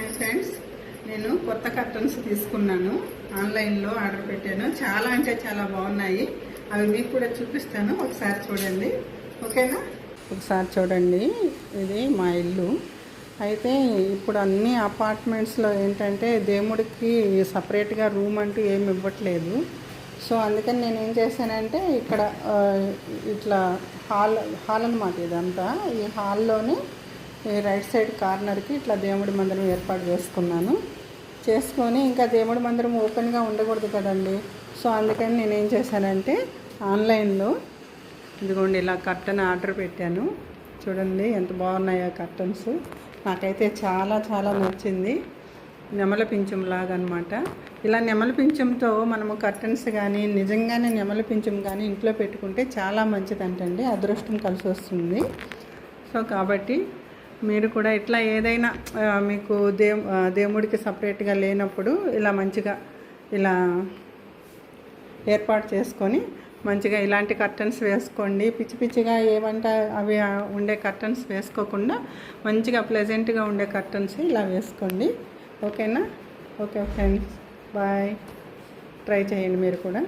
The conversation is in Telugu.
హాయ్ ఫ్రెండ్స్ నేను కొత్త కర్టన్స్ తీసుకున్నాను. ఆన్లైన్లో ఆర్డర్ పెట్టాను. చాలా అంటే చాలా బాగున్నాయి. అవి మీకు కూడా చూపిస్తాను. ఒకసారి చూడండి. ఓకేనా? ఒకసారి చూడండి. ఇది మా ఇల్లు. అయితే ఇప్పుడు అన్ని అపార్ట్మెంట్స్లో ఏంటంటే దేవుడికి సపరేట్గా రూమ్ అంటూ ఏమి ఇవ్వట్లేదు. సో అందుకని నేను ఏం చేశానంటే ఇక్కడ ఇట్లా హాల్ హాల్ అనమాట ఇదంతా. ఈ హాల్లోనే రైట్ సైడ్ కార్నర్కి ఇట్లా దేవుడి మందిరం ఏర్పాటు చేసుకున్నాను. చేసుకొని ఇంకా దేవుడి మందిరం ఓపెన్గా ఉండకూడదు కదండి. సో అందుకని నేను ఏం చేశానంటే ఆన్లైన్లో ఇదిగోండి ఇలా కర్టన్ ఆర్డర్ పెట్టాను. చూడండి ఎంత బాగున్నాయో కర్టన్స్. నాకైతే చాలా చాలా నచ్చింది. నెమల పింఛం లాగా అనమాట ఇలా నెమల పింఛంతో మనము కర్టన్స్ కానీ నిజంగానే నెమల పింఛం కానీ ఇంట్లో పెట్టుకుంటే చాలా మంచిదంటండి. అదృష్టం కలిసి వస్తుంది సో కాబట్టి మీరు కూడా ఇట్లా ఏదైనా మీకు దే దేవుడికి సపరేట్గా లేనప్పుడు ఇలా మంచిగా ఇలా ఏర్పాటు చేసుకొని మంచిగా ఇలాంటి కర్టన్స్ వేసుకోండి. పిచ్చి పిచ్చిగా ఏమంట అవి ఉండే కర్టన్స్ వేసుకోకుండా మంచిగా ప్లెజెంట్గా ఉండే కర్టన్స్ ఇలా వేసుకోండి. ఓకేనా? Okay friends. బాయ్. ట్రై చేయండి మీరు కూడా.